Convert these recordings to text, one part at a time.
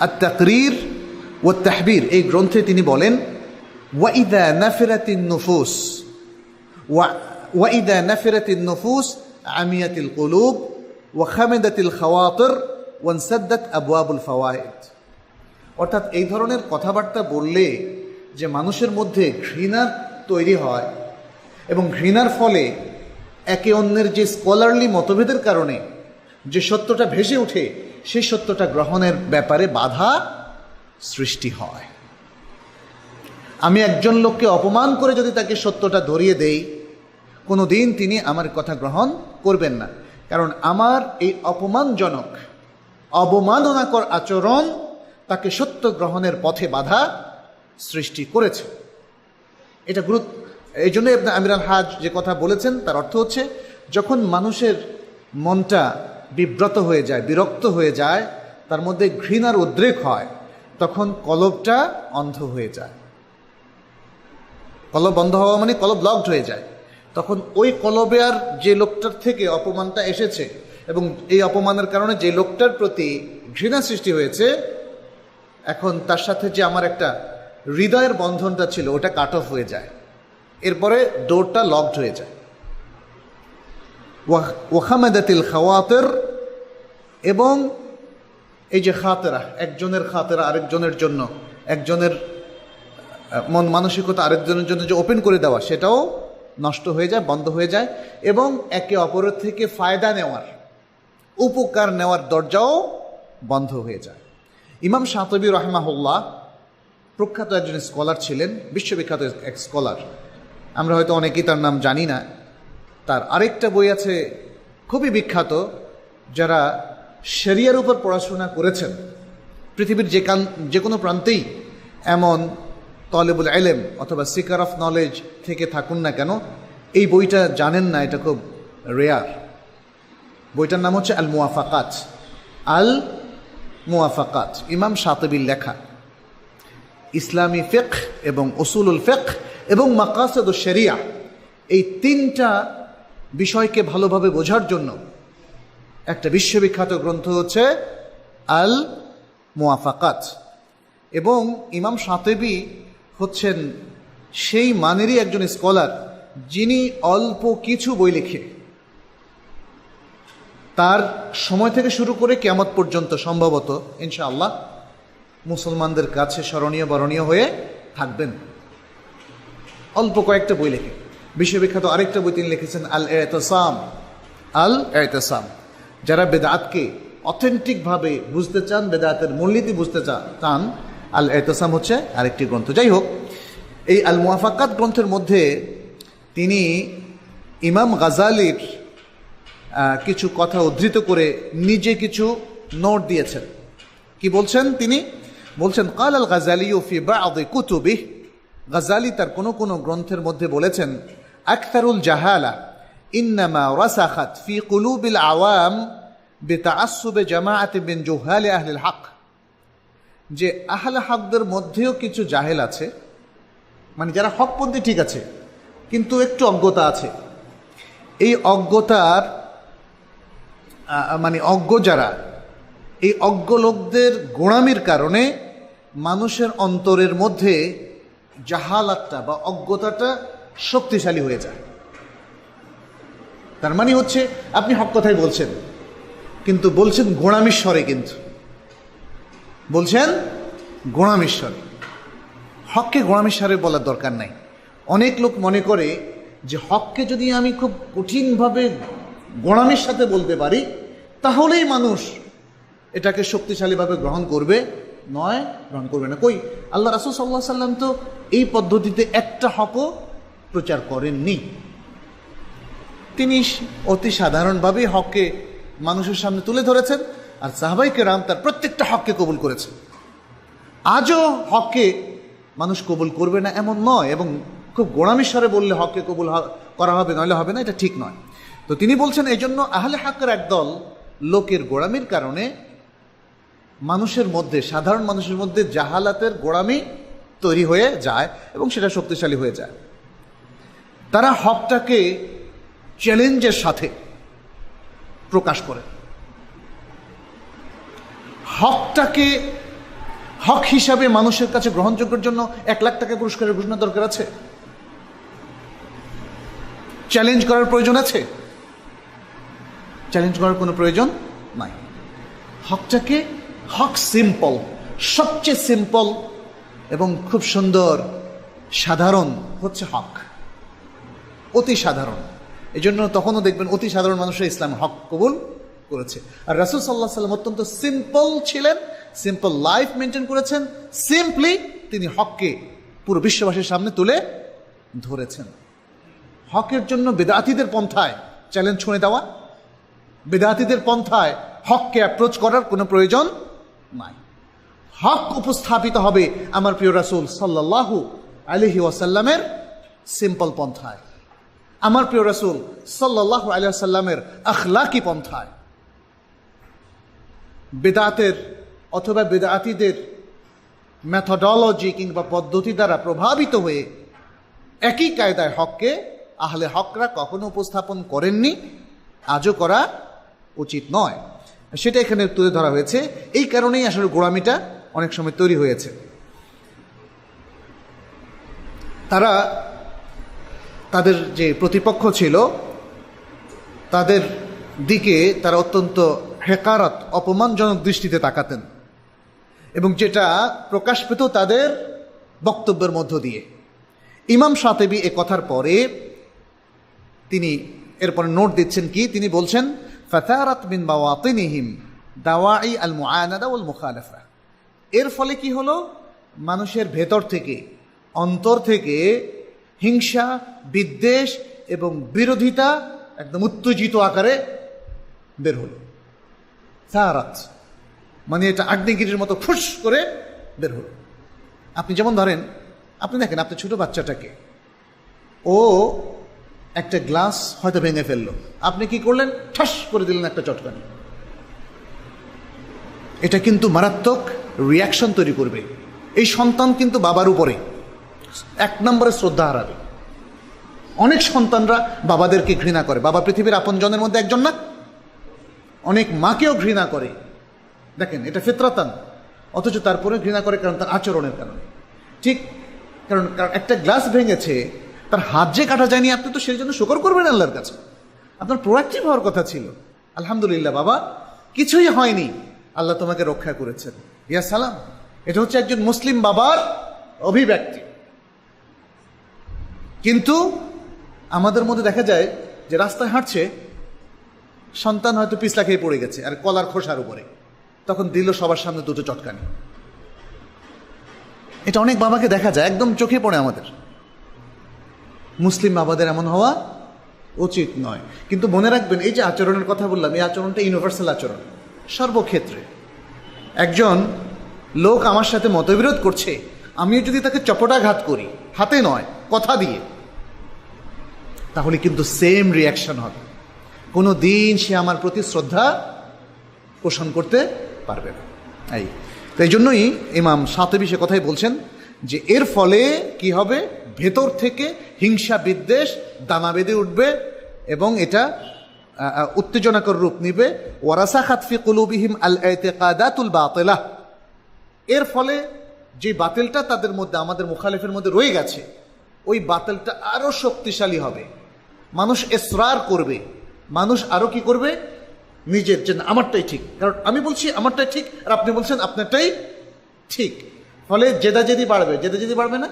আর তাকরির ও তাহবির এই গ্রন্থে তিনি বলেন ওয়াইদা নাফিরাতিন নুফুস ওয়াইদা নাফিরাতিন নুফুস আমিয়াতিল কুলুব ওয়াখামেদাতিল খাওয়াতর ওয়ানসাদ্দাত আবওয়াবুল ফাওয়ায়েদ অর্থাৎ এই ধরনের কথাবার্তা বললে যে মানুষের মধ্যে ঘৃণা তৈরি হয় এবং ঘৃণার ফলে একে অন্যের যে স্কলারলি মতভেদের কারণে যে সত্যটা ভেসে ওঠে সেই সত্যটা গ্রহণের ব্যাপারে বাধা সৃষ্টি হয়। আমি একজন লোককে অপমান করে যদি তাকে সত্যটা ধরিয়ে দেই কোনো দিন তিনি আমার কথা গ্রহণ করবেন না। কারণ আমার এই অপমানজনক, অবমাননাকর আচরণ তাকে সত্য গ্রহণের পথে বাধা সৃষ্টি করেছে। এটা গুরুত্ব এই জন্য আমিরাল হাজ যে কথা বলেছেন, তার অর্থ হচ্ছে, যখন মানুষের মনটা বিব্রত হয়ে যায়, বিরক্ত হয়ে যায়, তার মধ্যে ঘৃণার উদ্রেক হয়, তখন কলবটা অন্ধ হয়ে যায়। কলব বন্ধ হওয়া মানে কলব ব্লকড হয়ে যায়। তখন ওই কলবে আর যে লোকটার থেকে অপমানটা এসেছে এবং এই অপমানের কারণে যে লোকটার প্রতি ঘৃণা সৃষ্টি হয়েছে, এখন তার সাথে যে আমার একটা হৃদয়ের বন্ধনটা ছিল, ওটা কাট অফ হয়ে যায়। এরপরে ডোরটা লকড হয়ে যায়। ওয়াখামেদাতিল খাওয়াতের এবং এই যে খাতেরা, একজনের খাতেরা আরেকজনের জন্য, একজনের মন মানসিকতা আরেকজনের জন্য যে ওপেন করে দেওয়া, সেটাও নষ্ট হয়ে যায়, বন্ধ হয়ে যায় এবং একে অপরের থেকে ফায়দা নেওয়ার, উপকার নেওয়ার দরজাও বন্ধ হয়ে যায়। ইমাম সাতবী রহমাহুল্লাহ প্রখ্যাত একজন স্কলার ছিলেন, বিশ্ববিখ্যাত এক স্কলার। আমরা হয়তো অনেকেই তার নাম জানি না। তার আরেকটা বই আছে, খুবই বিখ্যাত, যারা শরিয়ার উপর পড়াশোনা করেছেন। পৃথিবীর যে কান যে কোনো প্রান্তেই এমন তলেবুল এলেম অথবা সিকার অফ নলেজ থেকে থাকুন না কেন, এই বইটা জানেন না, এটা খুব রেয়ার। বইটার নাম হচ্ছে আল মুয়াফাকাত আল মুয়াফাকাত ইমাম সাতবির লেখা। ইসলামী ফেক এবং উসুলুল ফেক এবং মাকাসদ শরিয়া, এই তিনটা বিষয়কে ভালোভাবে বোঝার জন্য একটা বিশ্ববিখ্যাত গ্রন্থ হচ্ছে আল মুয়াফাকাত এবং ইমাম সাতেবি হচ্ছেন সেই মানেরই একজন স্কলার যিনি অল্প কিছু বই লিখে তার সময় থেকে শুরু করে কেমত পর্যন্ত সম্ভবত, ইনশাআল্লাহ, মুসলমানদের কাছে স্মরণীয়, বরণীয় হয়ে থাকবেন। অল্প কয়েকটা বই লেখে বিশ্ববিখ্যাত আরেকটা বই তিনি লিখেছেন আল এতসাম আল এতসাম যারা বেদাতকে অথেন্টিকভাবে বুঝতে চান, বেদাতের মূলনীতি বুঝতে চান আল এতসাম হচ্ছে আরেকটি গ্রন্থ। যাই হোক, এই আল মুয়াফাকাত গ্রন্থের মধ্যে তিনি ইমাম গাজালির কিছু কথা উদ্ধৃত করে নিজে কিছু নোট দিয়েছেন। কি বলছেন তিনি? বলছেন, কাল আল গাজালি ফি বাদি কুতুবি গাজালি তার কোনো কোনো গ্রন্থের মধ্যে বলেছেন আখতারুল জাহালা। ইন্নামা রাসাখাত ফি কুলুবিল আওয়াম বেতাআসুবে জামাআতে বিন জুহালে আহলিল হক। যে আহলে হকদের মধ্যেও কিছু জাহেল আছে মানে যারা হকপন্থী ঠিক আছে, কিন্তু একটু অজ্ঞতা আছে। এই অজ্ঞতার মানে অজ্ঞ যারা, এই অজ্ঞ লোকদের গোড়ামির কারণে মানুষের অন্তরের মধ্যে জাহালাতটা বা অজ্ঞতাটা শক্তিশালী হয়ে যায়। তার মানে হচ্ছে, আপনি হক কথাই বলছেন। কিন্তু বলছেন গোড়ামিশ্বরে কিন্তু। বলছেন গোড়ামিশ্বরে। হককে গোড়ামিশ্বরে বলার দরকার নাই। অনেক লোক মনে করে যে হককে যদি আমি খুব কঠিনভাবে গোড়ামির সাথে বলতে পারি, তাহলেই মানুষ এটাকে শক্তিশালীভাবে গ্রহণ করবে। নয়, গ্রহণ করবে না। কই? আল্লাহ রাসুল সাল্লাহ সাল্লাম তো এই পদ্ধতিতে একটা হকও প্রচার করেননি। তিনি অতি সাধারণভাবে হককে মানুষের সামনে তুলে ধরেছেন আর সাহাবাইকে রাম তার প্রত্যেকটা হককে কবুল করেছে আজও হককে মানুষ কবুল করবে না এমন নয় এবং খুব গোড়ামিশ্বরে বললে হককে কবুল করা হবে, নইলে হবে না, এটা ঠিক নয়। তো তিনি বলছেন এই জন্য আহলে হাক্কের একদল লোকের গোড়ামির কারণে মানুষের মধ্যে, সাধারণ মানুষের মধ্যে জাহালাতের গোড়ামি তৈরি হয়ে যায় এবং সেটা শক্তিশালী হয়ে যায়। তারা হকটাকে চ্যালেঞ্জের সাথে প্রকাশ করে। হকটাকে, হক হিসাবে মানুষের কাছে গ্রহণযোগ্যের জন্য এক লাখ টাকা পুরস্কারের ঘোষণা দরকার আছে? চ্যালেঞ্জ করার প্রয়োজন আছে? চ্যালেঞ্জ করার কোনো প্রয়োজন নাই। হকটাকে হক সিম্পল, সবচেয়ে সিম্পল এবং খুব সুন্দর, সাধারণ হচ্ছে হক। অতি সাধারণ। এই জন্য তখনও দেখবেন অতি সাধারণ মানুষরা ইসলাম হক কবুল করেছে। আর রাসুল সাল্লাহ সাল্লাম অত্যন্ত সিম্পল ছিলেন, সিম্পল লাইফ মেনটেন করেছেন, সিম্পলি তিনি হককে পুরো বিশ্ববাসীর সামনে তুলে ধরেছেন। হকের জন্য বেদাতিদের পন্থায় চ্যালেঞ্জ ছুঁড়ে দেওয়া, বেদাতিদের পন্থায় হককে অ্যাপ্রোচ করার কোনো প্রয়োজন নাই। হক উপস্থাপিত হবে আমার প্রিয় রাসুল সাল্লাহু আলহি ওয়াসাল্লামের সিম্পল পন্থায়। আমার প্রিয় রাসুল সাল্লাহ আলিয়াল্লামের আখলাকি পন্থায়। বেদাতের অথবা বেদাতিদের ম্যাথডোলজি কিংবা পদ্ধতি দ্বারা প্রভাবিত হয়ে একই কায়দায় হককে আহলে হকরা কখনো উপস্থাপন করেননি, আজও করা উচিত নয়। সেটা এখানে তুলে ধরা হয়েছে। এই কারণেই আসলে গোড়ামিটা অনেক সময় তৈরি হয়েছে। তারা তাদের যে প্রতিপক্ষ ছিল, তাদের দিকে তারা অত্যন্ত হেকারত, অপমানজনক দৃষ্টিতে তাকাতেন এবং যেটা প্রকাশ পেত তাদের বক্তব্যের মধ্য দিয়ে। ইমাম সাতেবি এ কথার পরে তিনি এরপরে নোট দিচ্ছেন কি? তিনি বলছেন, ফাতারাত মিন বাওয়াতিনিহিম দাওয়াই আল মুআনাদা ওয়াল মুখালাফা এর ফলে কি হলো? মানুষের ভেতর থেকে, অন্তর থেকে হিংসা, বিদ্বেষ এবং বিরোধিতা একদম উত্তেজিত আকারে বের হলো। সারাত মানে এটা আগ্নেয়গিরির মতো ফুস করে বের হলো। আপনি যেমন ধরেন, আপনি দেখেন আপনার ছোট বাচ্চাটাকে, ও একটা গ্লাস হয়তো ভেঙে ফেলল। আপনি কি করলেন? ঠাস করে দিলেন একটা চটকানি। এটা কিন্তু মারাত্মক রিয়াকশন তৈরি করবে। এই সন্তান কিন্তু বাবার উপরে। এক নম্বরে শ্রদ্ধা হারাবে। অনেক সন্তানরা বাবাদেরকে ঘৃণা করে। বাবা পৃথিবীর আপনজনের মধ্যে একজন না? অনেক মাকেও ঘৃণা করে। দেখেন, এটা ফিতরাতান। অথচ তারপরে ঘৃণা করে কারণ তার আচরণের কারণে। ঠিক? কারণ একটা গ্লাস ভেঙেছে, তার হাত যে কাটা যায়নি আপনি তো সেই জন্য শুকর করবেন আল্লাহর কাছে। আপনার প্রোয়াক্টিভ হওয়ার কথা ছিল। আলহামদুলিল্লাহ, বাবা, কিছুই হয়নি। আল্লাহ তোমাকে রক্ষা করেছেন। ইয়া সালাম। এটা হচ্ছে একজন মুসলিম বাবার অভিব্যক্তি। কিন্তু আমাদের মধ্যে দেখা যায় যে রাস্তায় হাঁটছে, সন্তান হয়তো পিছলা খেয়ে পড়ে গেছে আর কলার খোসার উপরে। তখন দিল সবার সামনে দুটো চটকানি। এটা অনেক বাবাকে দেখা যায়, একদম চোখে পড়ে আমাদের। মুসলিম বাবাদের এমন হওয়া উচিত নয়। কিন্তু মনে রাখবেন, এই যে আচরণের কথা বললাম, এই আচরণটা ইউনিভার্সাল আচরণ, সর্বক্ষেত্রে। একজন লোক আমার সাথে মতবিরোধ করছে, আমিও যদি তাকে চপটাঘাত করি, হাতে নয়, কথা দিয়ে তাহলে কিন্তু সেম রিয়াকশন হবে। কোনো দিন সে আমার প্রতি শ্রদ্ধা পোষণ করতে পারবে না। এই, তো এই জন্যই ইমাম সাতবি সে কথাই বলছেন যে, এর ফলে কি হবে? ভেতর থেকে হিংসা বিদ্বেষ দানা বেঁধে উঠবে এবং এটা উত্তেজনাকর রূপ নিবে। ওয়ারাসা খাতফি কুলুবিহিম আল এতেকাদাতুল বাতিলা। এর ফলে যে বাতিলটা তাদের মধ্যে, আমাদের মুখালিফের মধ্যে রয়ে গেছে, ওই বাতিলটা আরও শক্তিশালী হবে। মানুষ এসরার করবে মানুষ আরো কি করবে নিজের যে না, আমারটাই ঠিক কারণ আমি বলছি আমারটাই ঠিক আর আপনি বলছেন আপনারটাই ঠিক ফলে জেদা জেদি বাড়বে জেদা জেদি বাড়বে না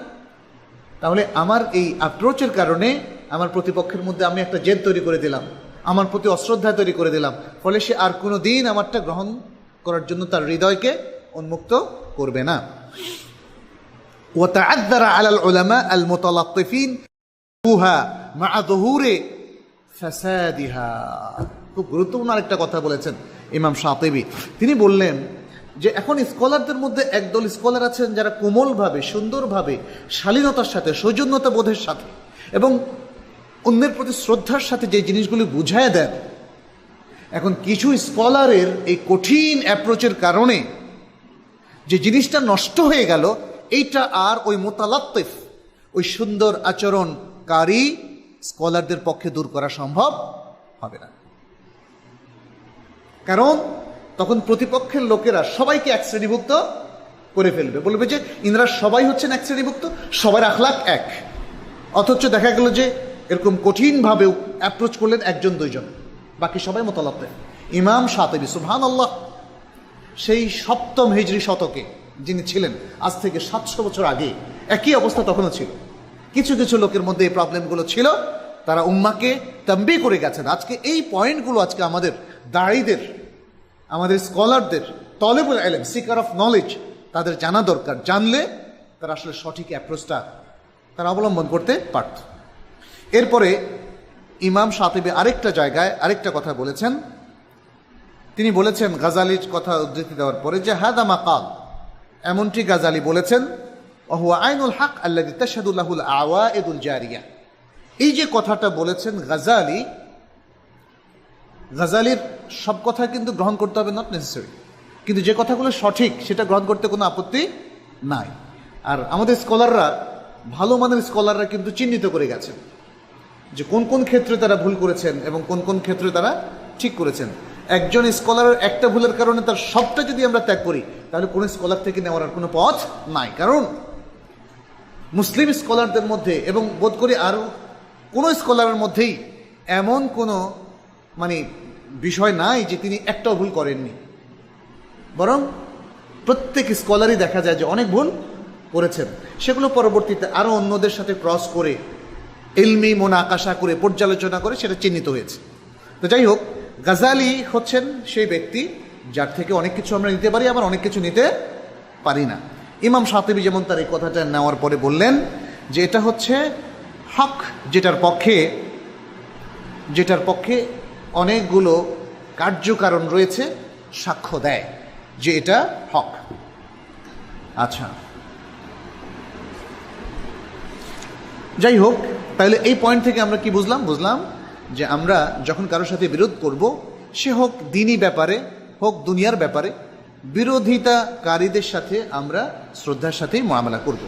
তাহলে আমার এই অ্যাপ্রোচের কারণে আমার প্রতিপক্ষের মধ্যে আমি একটা জেদ তৈরি করে দিলাম আমার প্রতি অশ্রদ্ধা তৈরি করে দিলাম ফলে সে আর কোনো দিন আমারটা গ্রহণ করার জন্য তার হৃদয়কে উন্মুক্ত করবে না وتعذر على العلماء المتلطفين মা ফ্যাসাদিহা খুব গুরুত্বপূর্ণ আরেকটা কথা বলেছেন ইমাম সাঁতেবি তিনি বললেন যে, এখন স্কলারদের মধ্যে একদল স্কলার আছেন যারা কোমলভাবে, সুন্দরভাবে, শালীনতার সাথে, সৌজন্যতা বোধের সাথে এবং অন্যের প্রতি শ্রদ্ধার সাথে যে জিনিসগুলি বুঝায় দেন, এখন কিছু স্কলারের এই কঠিন অ্যাপ্রোচের কারণে যে জিনিসটা নষ্ট হয়ে গেল, এইটা আর ওই মোতালাত্তিফ, ওই সুন্দর আচরণকারী স্কলারদের পক্ষে দূর করা সম্ভব হবে না। কারণ তখন প্রতিপক্ষের লোকেরা সবাইকে এক শ্রেণীভুক্ত করে ফেলবে। বলবে যে ইনরা সবাই হচ্ছেন এক শ্রেণীভুক্ত, সবার আখলাক এক। অথচ দেখা গেল যে এরকম কঠিনভাবেও অ্যাপ্রোচ করলেন একজন, দুইজন। বাকি সবাই মোতালাতে ইমাম সাতেবি সুবহান আল্লাহ সেই সপ্তম হিজরি শতকে যিনি ছিলেন, আজ থেকে সাতশো বছর আগে, একই অবস্থা তখনও ছিল। কিছু কিছু লোকের মধ্যে এই প্রবলেমগুলো ছিল। তারা উম্মাকে তাম্বি করে গেছেন। আজকে এই পয়েন্টগুলো আজকে আমাদের দাঁড়িদের, আমাদের স্কলারদের তলেবুল এলেম সিকার অফ নলেজ তাদের জানা দরকার। জানলে তারা আসলে সঠিক অ্যাপ্রোচটা তারা অবলম্বন করতে পারত। এরপরে ইমাম সাতিবে আরেকটা জায়গায় আরেকটা কথা বলেছেন। তিনি বলেছেন, গাজালির কথা উদ্ধৃতি দেওয়ার পরে যে, হাদা মাকাল এমনটি গাজালি বলেছেন অহু আইনুল হক আল্লাহ তাশাদুল্লাহুল আওয়া এদুল জারিয়া। এই যে কথাটা বলেছেন গাজালি, গাজালির সব কথা কিন্তু গ্রহণ করতে হবে নট নেসেসারি কিন্তু যে কথাগুলো সঠিক, সেটা গ্রহণ করতে কোনো আপত্তি নাই। আর আমাদের স্কলাররা, ভালো মানের স্কলাররা কিন্তু চিহ্নিত করে গেছেন। যে কোন কোন ক্ষেত্রে তারা ভুল করেছেন এবং কোন কোন ক্ষেত্রে তারা ঠিক করেছেন। একজন স্কলারের একটা ভুলের কারণে তার সবটা যদি আমরা ত্যাগ করি, তাহলে কোনো স্কলার থেকে নেওয়ার কোনো পথ নাই। কারণ মুসলিম স্কলারদের মধ্যে এবং বোধ করি আরও কোনো স্কলারের মধ্যেই এমন কোনো মানে বিষয় নাই যে তিনি একটাও ভুল করেননি। বরং প্রত্যেক স্কলারই দেখা যায় যে অনেক ভুল করেছেন। সেগুলো পরবর্তীতে আরও অন্যদের সাথে ক্রস করে এলমি মন আকাশা করে, পর্যালোচনা করে সেটা চিহ্নিত হয়েছে। তো যাই হোক, গাজালি হচ্ছেন সেই ব্যক্তি যার থেকে অনেক কিছু আমরা নিতে পারি, আবার অনেক কিছু নিতে পারি না। ইমাম সাতেবি যেমন তার এই কথাটা নেওয়ার পরে বললেন যে এটা হচ্ছে হক যেটার পক্ষে যেটার পক্ষে অনেকগুলো কার্যকারণ রয়েছে, সাক্ষ্য দেয় যে এটা হক। আচ্ছা। যাই হোক তাহলে এই পয়েন্ট থেকে আমরা কি বুঝলাম? বুঝলাম যে আমরা যখন কারোর সাথে বিরোধ করব, সে হোক দিনই ব্যাপারে, হোক দুনিয়ার ব্যাপারে বিরোধিতাকারীদের সাথে আমরা শ্রদ্ধার সাথেই মামলা করব।